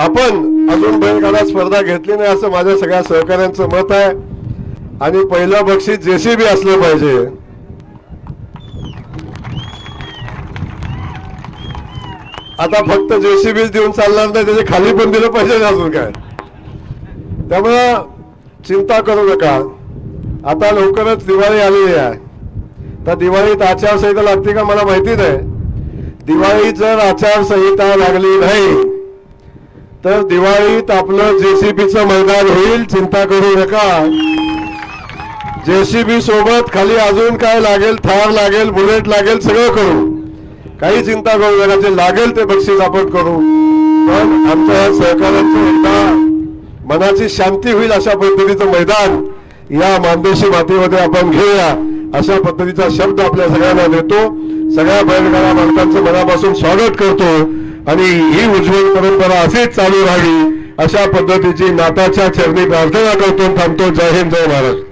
आपण अजून बैलगाडा स्पर्धा घेतली नाही असं माझ्या सगळ्या सहकाऱ्यांचं मत आहे. आणि पहिलं बक्षीस जेसीबी असलं पाहिजे. आता फक्त जेसीबी देऊन चालणार नाही त्याचे खाली पण दिलं पाहिजे अजून काय. त्यामुळं चिंता करू नका. आता लवकरच दिवाळी आलेली आहे. तर दिवाळीत आचारसंहिता लागते का मला माहिती नाही. दिवाळीत जर आचारसंहिता लागली नाही तर दिवाळीत आपलं जेसीबीचं मैदान होईल चिंता करू नका. जेसीबी सोबत खाली अजून काय लागेल थार लागेल बुलेट लागेल सगळं करू. काही चिंता करू नका जे लागेल ते बक्षीस आपण करू. पण आमच्या सहकार्याचं एकदा मनाची शांती होईल अशा पद्धतीचं मैदान या मानदेशी मातीमध्ये आपण घेऊया. अशा पद्धतीचा शब्द आपल्या सगळ्यांना देतो. सगळ्या बैलगाडा मालकांचं मनापासून स्वागत करतो. आणि ही उज्ज्वल परंपरा अशीच चालू राहावी अशा पद्धतीची नाताच्या चरणी प्रार्थना करतो थांबतो. जय हिंद जय महाराष्ट्र